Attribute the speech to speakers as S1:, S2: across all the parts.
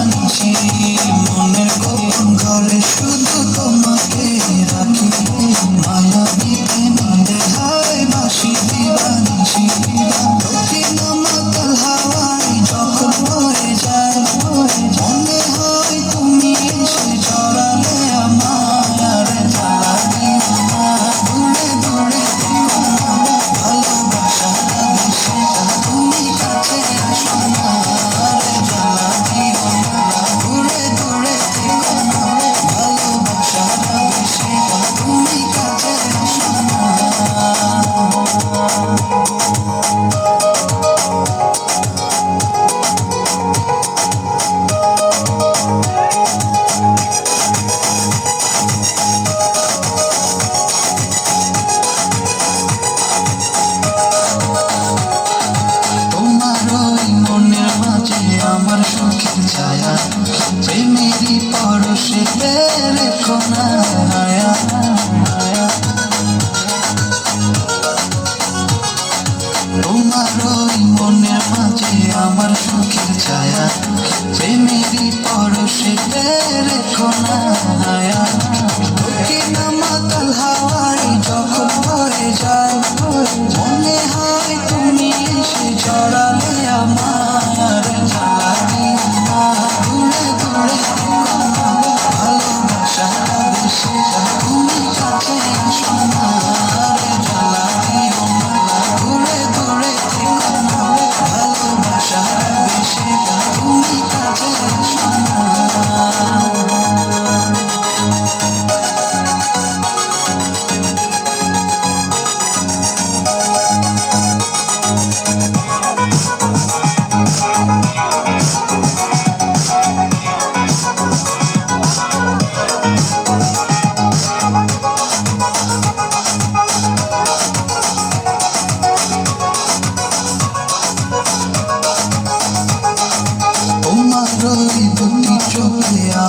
S1: মানছি মনের তোমার ওই মাঝে আমার সুখের ছায়া প্রেমেরই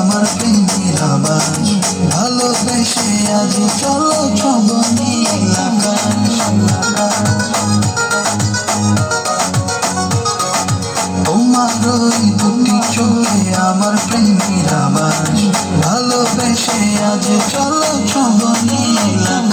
S1: আমার প্রেমের ভালো দেশে আজ চলো ছবনি আকাশ। তোমার ওই দুটি চোখে আমার প্রেমের আবাস। ভালোবেসে আজ চলো ছবনি আকাশ।